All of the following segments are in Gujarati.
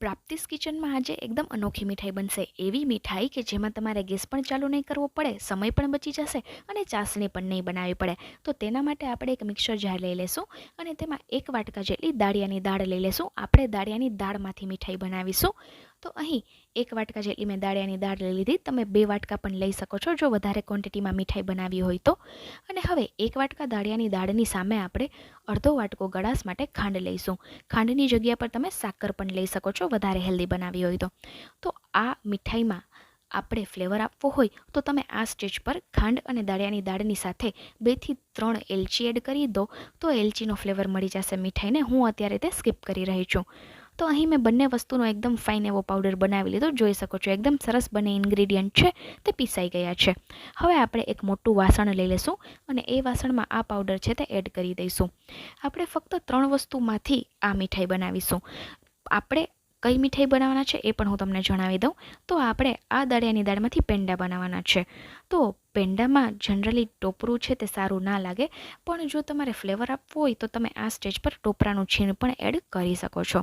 પ્રાપ્તિસ કિચનમાં આજે એકદમ અનોખી મીઠાઈ બનશે. એવી મીઠાઈ કે જેમાં તમારે ગેસ પણ ચાલુ નહીં કરવો પડે, સમય પણ બચી જશે અને ચાસણી પણ નહીં બનાવવી પડે. તો તેના માટે આપણે એક મિક્સર જાર લઈ લેશું અને તેમાં એક વાટકા જેટલી દાળિયાની દાળ લઈ લેશું. આપણે દાળિયાની દાળમાંથી મીઠાઈ બનાવીશું. તો અહીં એક વાટકા જેટલી મેં દાળિયાની દાળ લઈ લીધી. તમે બે વાટકા પણ લઈ શકો છો, જો વધારે ક્વોન્ટિટીમાં મીઠાઈ બનાવી હોય તો. અને હવે એક વાટકા દાળિયાની દાળની સામે આપણે અડધો વાટકો ગળાશ માટે ખાંડ લઈશું. ખાંડની જગ્યા પર તમે સાકર પણ લઈ શકો છો, વધારે હેલ્ધી બનાવી હોય તો. તો આ મીઠાઈમાં આપણે ફ્લેવર આપવો હોય તો તમે આ સ્ટેજ પર ખાંડ અને દાળિયાની દાળની સાથે બેથી ત્રણ એલચી એડ કરી દો. તો એલચીનો ફ્લેવર મળી જશે મીઠાઈને. હું અત્યારે તે સ્કીપ કરી રહી છું. તો અહીં મેં બંને વસ્તુનો એકદમ ફાઇન એવો પાવડર બનાવી લીધો. જોઈ શકો છો, એકદમ સરસ બંને ઇન્ગ્રીડિયન્ટ છે, તે પીસાઈ ગયા છે. હવે આપણે એક મોટું વાસણ લઈ લેશું અને એ વાસણમાં આ પાવડર છે તે એડ કરી દઈશું. આપણે ફક્ત ત્રણ વસ્તુમાંથી આ મીઠાઈ બનાવીશું. આપણે કઈ મીઠાઈ બનાવવાના છે એ પણ હું તમને જણાવી દઉં. તો આપણે આ દાળિયાની દાળમાંથી પેંડા બનાવવાના છે. તો પેંડામાં જનરલી ટોપરું છે તે સારું ના લાગે, પણ જો તમારે ફ્લેવર આપવું હોય તો તમે આ સ્ટેજ પર ટોપરાનું છીણ પણ એડ કરી શકો છો.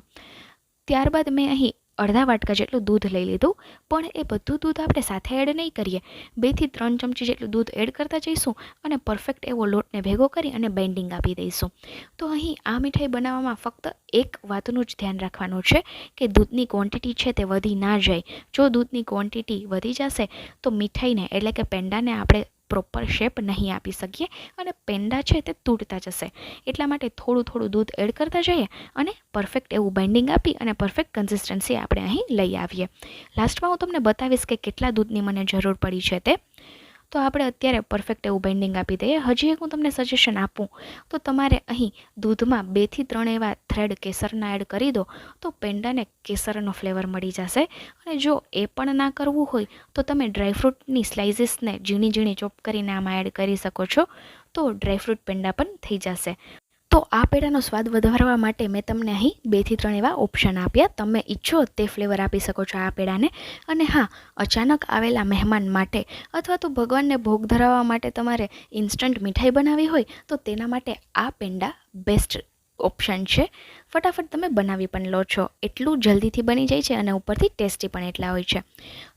ત્યારબાદ મેં અહીં અડધા વાટકા જેટલું દૂધ લઈ લીધું, પણ એ બધું દૂધ આપણે સાથે એડ નહીં કરીએ. બેથી ત્રણ ચમચી જેટલું દૂધ એડ કરતા જઈશું અને પરફેક્ટ એવો લોટને ભેગો કરી અને બાઇન્ડિંગ આપી દઈશું. તો અહીં આ મીઠાઈ બનાવવામાં ફક્ત એક વાતનું જ ધ્યાન રાખવાનું છે કે દૂધની ક્વોન્ટિટી છે તે વધી ના જાય. જો દૂધની ક્વોન્ટિટી વધી જશે, તો મીઠાઈને એટલે કે પેંડાને આપણે પ્રોપર શેપ નહીં આપી શકીએ અને પેંડા છે તે તૂટતા જશે. એટલા માટે થોડું થોડું દૂધ એડ કરતા જઈએ અને પરફેક્ટ એવું બાઇન્ડિંગ આપી અને પરફેક્ટ કન્સિસ્ટન્સી આપણે અહીં લઈ આવીએ. લાસ્ટમાં હું તમને બતાવીશ કે કેટલા દૂધની મને જરૂર પડી છે તે. તો આપણે અત્યારે પરફેક્ટ એવું બાઇન્ડિંગ આપી દઈએ. હજી એક હું તમને સજેશન આપું. તો તમારે અહીં દૂધમાં બેથી ત્રણ એવા થ્રેડ કેસરના એડ કરી દો, તો પેંડાને કેસરનો ફ્લેવર મળી જશે. અને જો એ પણ ના કરવું હોય, તો તમે ડ્રાયફ્રૂટની સ્લાઇસીસને ઝીણી ઝીણી ચોપ કરીને આમાં એડ કરી શકો છો. તો ડ્રાયફ્રૂટ પેંડા પણ થઈ જશે. તો આ પેડાનો સ્વાદ વધારવા માટે મેં તમને અહીં બેથી ત્રણ એવા ઓપ્શન આપ્યા. તમે ઈચ્છો તે ફ્લેવર આપી શકો છો આ પેડાને અને હા, અચાનક આવેલા મહેમાન માટે અથવા તો ભગવાનને ભોગ ધરાવવા માટે તમારે ઇન્સ્ટન્ટ મીઠાઈ બનાવવી હોય તો તેના માટે આ પેંડા બેસ્ટ ઓપ્શન છે. ફટાફટ તમે બનાવી પણ લો છો. એટલું જલ્દીથી બની જાય છે અને ઉપરથી ટેસ્ટી પણ એટલા હોય છે.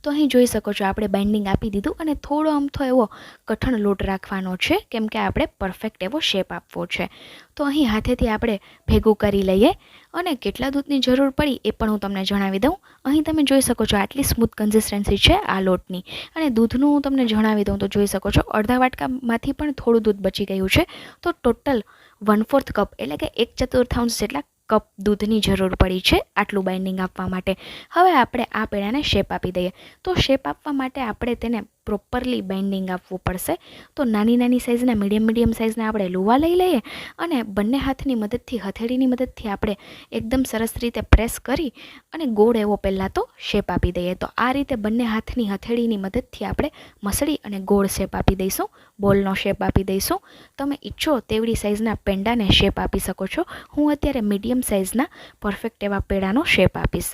તો અહીં જોઈ શકો છો આપણે બાઇન્ડિંગ આપી દીધું અને થોડો અમથો એવો કઠણ લોટ રાખવાનો છે, કેમ કે આપણે પરફેક્ટ એવો શેપ આપવો છે. તો અહીં હાથેથી આપણે ભેગું કરી લઈએ અને કેટલા દૂધની જરૂર પડી એ પણ હું તમને જણાવી દઉં. અહીં તમે જોઈ શકો છો આટલી સ્મૂથ કન્સિસ્ટન્સી છે આ લોટની. અને દૂધનું હું તમને જણાવી દઉં તો જોઈ શકો છો અડધા વાટકામાંથી પણ થોડું દૂધ બચી ગયું છે. તો ટોટલ વન ફોર્થ કપ એટલે કે એક ચતુર્થાંશ જેટલા કપ દૂધની જરૂર પડી છે આટલું બાઇન્ડિંગ આપવા માટે. હવે આપણે આ પેડાને શેપ આપી દઈએ. તો શેપ આપવા માટે આપણે તેને પ્રોપરલી બાઇન્ડિંગ આપવું પડશે. તો નાની નાની સાઇઝના મીડિયમ મીડિયમ સાઇઝના આપણે લુવા લઈ લઈએ અને બંને હાથની મદદથી, હથેળીની મદદથી આપણે એકદમ સરસ રીતે પ્રેસ કરી અને ગોળ એવો પહેલાં તો શેપ આપી દઈએ. તો આ રીતે બંને હાથની, હથેળીની મદદથી આપણે મસળી અને ગોળ શેપ આપી દઈશું. બોલનો શેપ આપી દઈશું. તમે ઈચ્છો તેવડી સાઇઝના પેંડાને શેપ આપી શકો છો. હું અત્યારે મીડિયમ સાઇઝના પરફેક્ટ એવા પેડાનો શેપ આપીશ.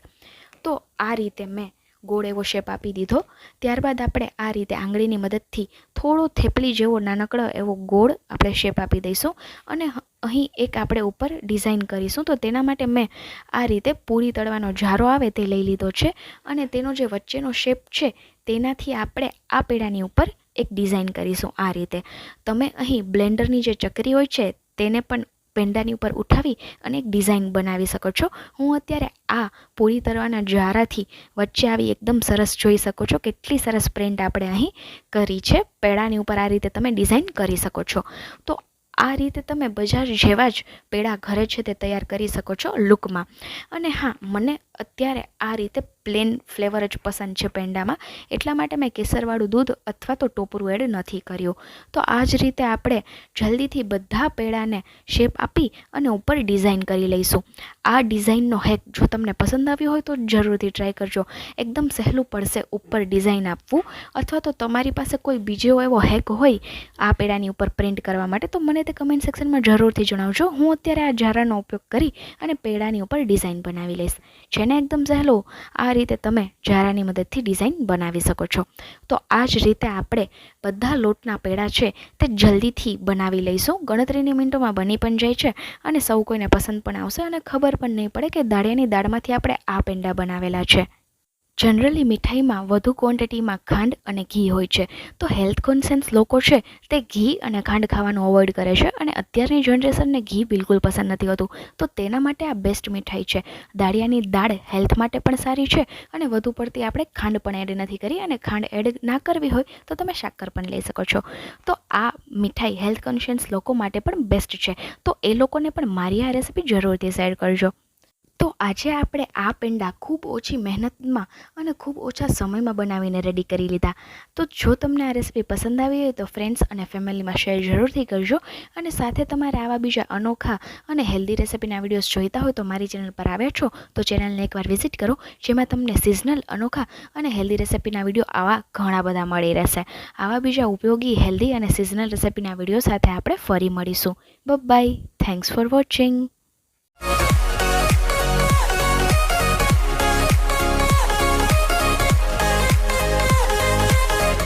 તો આ રીતે મેં ગોળ એવો શેપ આપી દીધો. ત્યારબાદ આપણે આ રીતે આંગળીની મદદથી થોડો થેપલી જેવો નાનકડો એવો ગોળ આપણે શેપ આપી દઈશું અને અહીં એક આપણે ઉપર ડિઝાઇન કરીશું. તો તેના માટે મેં આ રીતે પૂરી તળવાનો જારો આવે તે લઈ લીધો છે અને તેનો જે વચ્ચેનો શેપ છે તેનાથી આપણે આ પેડાની ઉપર એક ડિઝાઇન કરીશું આ રીતે. તમે અહીં બ્લેન્ડરની જે ચકરી હોય છે તેને પણ પેંડાની ઉપર ઉઠાવી અને એક ડિઝાઇન બનાવી શકો છો. હું અત્યારે આ પૂરી તરવાના જારાથી વચ્ચે આવી એકદમ સરસ જોઈ શકો છો કેટલી સરસ પ્રિન્ટ આપણે અહીં કરી છે. પેડાની ઉપર આ રીતે તમે ડિઝાઇન કરી શકો છો. તો આ રીતે તમે બજાર જેવા જ પેડા ઘરે છે તે તૈયાર કરી શકો છો લુકમાં અને હા, મને અત્યારે આ રીતે પ્લેન ફ્લેવર જ પસંદ છે પેંડામાં. એટલા માટે મેં કેસરવાળું દૂધ અથવા તો ટોપરું એડ નથી કર્યું. તો આ જ રીતે આપણે જલ્દીથી બધા પેડાને શેપ આપી અને ઉપર ડિઝાઇન કરી લઈશું. આ ડિઝાઇનનો હેક જો તમને પસંદ આવ્યો હોય તો જરૂરથી ટ્રાય કરજો. એકદમ સહેલું પડશે ઉપર ડિઝાઇન આપવું. અથવા તો તમારી પાસે કોઈ બીજો એવો હેક હોય આ પેડાની ઉપર પ્રિન્ટ કરવા માટે, તો મને તે કમેન્ટ સેક્શનમાં જરૂરથી જણાવજો. હું અત્યારે આ જારાનો ઉપયોગ કરી અને પેડાની ઉપર ડિઝાઇન બનાવી લઈશ. જેને ને એકદમ સહેલો, આ રીતે તમે જારાની મદદથી ડિઝાઇન બનાવી શકો છો. તો આ જ રીતે આપણે બધા લોટના પેડા છે તે જલ્દીથી બનાવી લઈશું. ગણતરીની મિનિટોમાં બની પણ જાય છે અને સૌ કોઈને પસંદ પણ આવશે અને ખબર પણ નહીં પડે કે દાળિયાની દાળમાંથી આપણે આ પેંડા બનાવેલા છે. જનરલી મીઠાઈમાં વધુ ક્વોન્ટિટીમાં ખાંડ અને ઘી હોય છે. તો હેલ્થ કોન્સિયન્સ લોકો છે તે ઘી અને ખાંડ ખાવાનું અવોઇડ કરે છે અને અત્યારની જનરેશનને ઘી બિલકુલ પસંદ નથી હોતું. તો તેના માટે આ બેસ્ટ મીઠાઈ છે. દાળિયાની દાળ હેલ્થ માટે પણ સારી છે અને વધુ પડતી આપણે ખાંડ પણ એડ નથી કરી અને ખાંડ એડ ના કરવી હોય તો તમે શાકર પણ લઈ શકો છો. તો આ મીઠાઈ હેલ્થ કોન્શિયસ લોકો માટે પણ બેસ્ટ છે. તો એ લોકોને પણ મારી આ રેસીપી જરૂરથી શેર કરજો. આજે આપણે આ પેંડા ખૂબ ઓછી મહેનતમાં અને ખૂબ ઓછા સમયમાં બનાવીને રેડી કરી લીધા. તો જો તમને આ રેસીપી પસંદ આવી હોય તો ફ્રેન્ડ્સ અને ફેમિલીમાં શેર જરૂરથી કરજો અને સાથે તમારે આવા બીજા અનોખા અને હેલ્ધી રેસીપીના વિડીયોઝ જોઈતા હોય તો મારી ચેનલ પર આવ્યા છો તો ચેનલને એકવાર વિઝિટ કરો, જેમાં તમને સિઝનલ અનોખા અને હેલ્ધી રેસીપીના વીડિયો આવા ઘણા બધા મળી રહેશે. આવા બીજા ઉપયોગી હેલ્ધી અને સિઝનલ રેસીપીના વીડિયો સાથે આપણે ફરી મળીશું. By thanks for watching